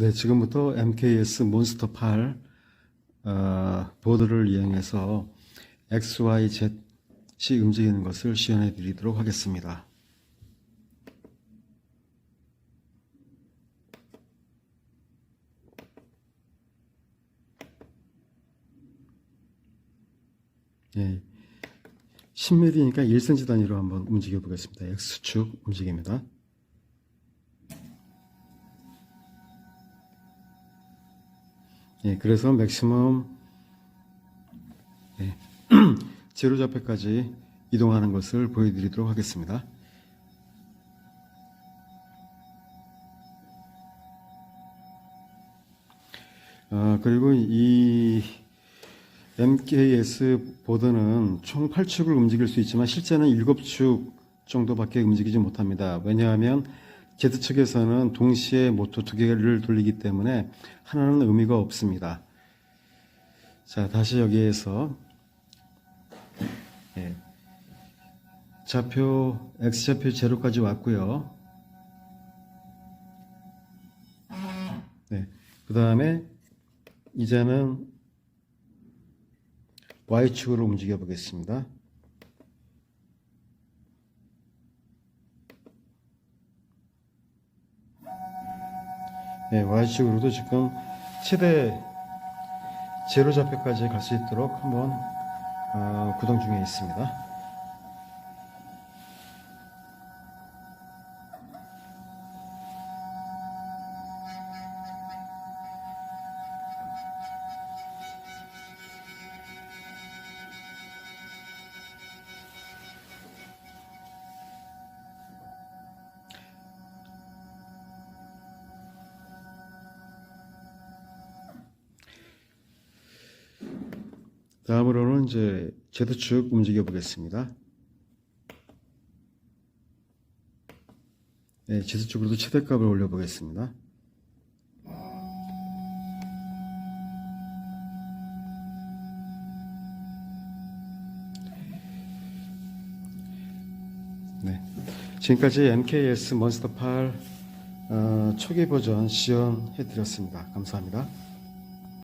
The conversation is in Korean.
네, 지금부터 MKS 몬스터 8 어, 보드를 이용해서 XYZ이 움직이는 것을 시연해 드리도록 하겠습니다. 예, 10mm니까 1cm 단위로 한번 움직여 보겠습니다. X축 움직입니다. 예, 그래서 맥시멈 예, 제로 좌표까지 이동하는 것을 보여드리도록 하겠습니다. 아, 그리고 이 MKS 보드는 총 8축을 움직일 수 있지만 실제는 7축 정도밖에 움직이지 못합니다. 왜냐하면 Z축에서는 동시에 모터 두 개를 돌리기 때문에 하나는 의미가 없습니다. 자, 다시 여기에서 예, 좌표 X좌표 제로까지 왔고요. 네, 그 다음에 이제는 Y축으로 움직여 보겠습니다. 네, Y축으로도 지금 최대 제로 좌표까지 갈 수 있도록 한번 어, 구동 중에 있습니다. 다음으로는 이제 Z축 움직여 보겠습니다. 네, Z축으로도 최대값을 올려 보겠습니다. 네, 지금까지 MKS 몬스터 8 어, 초기 버전 시연해 드렸습니다. 감사합니다.